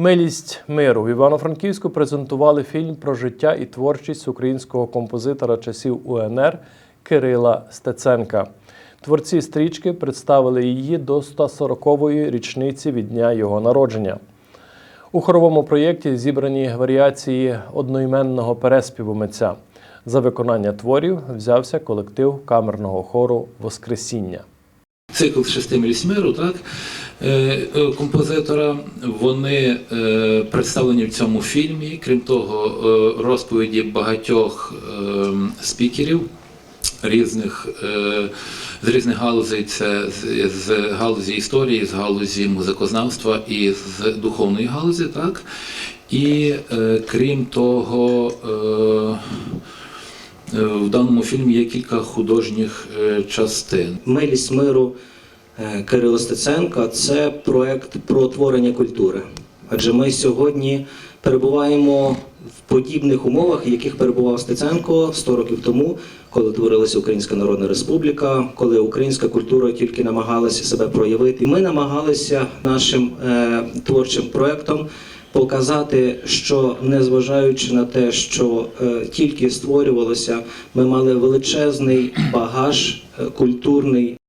Милість миру в Івано-Франківську презентували фільм про життя і творчість українського композитора часів УНР Кирила Стеценка. Творці стрічки представили її до 140-ї річниці від дня його народження. У хоровому проєкті зібрані варіації одноіменного переспіву митця. За виконання творів взявся колектив камерного хору Воскресіння. Цикл шести милість миру, так, е, е, композитора, вони е, представлені в цьому фільмі. Крім того, розповіді багатьох е, спікерів різних, з різних галузей, це з, з галузі історії, з галузі музикознавства і з духовної галузі, так. І крім того, В даному фільмі є кілька художніх е, частин. Милість миру е, Кирила Стеценка це проект про творення культури. Адже ми сьогодні перебуваємо в подібних умовах, яких перебував Стеценко 100 років тому, коли творилася Українська Народна Республіка, коли українська культура тільки намагалася себе проявити. Ми намагалися нашим е, творчим проектом показати, що незважаючи на те, що е, тільки створювалося, ми мали величезний багаж е, культурний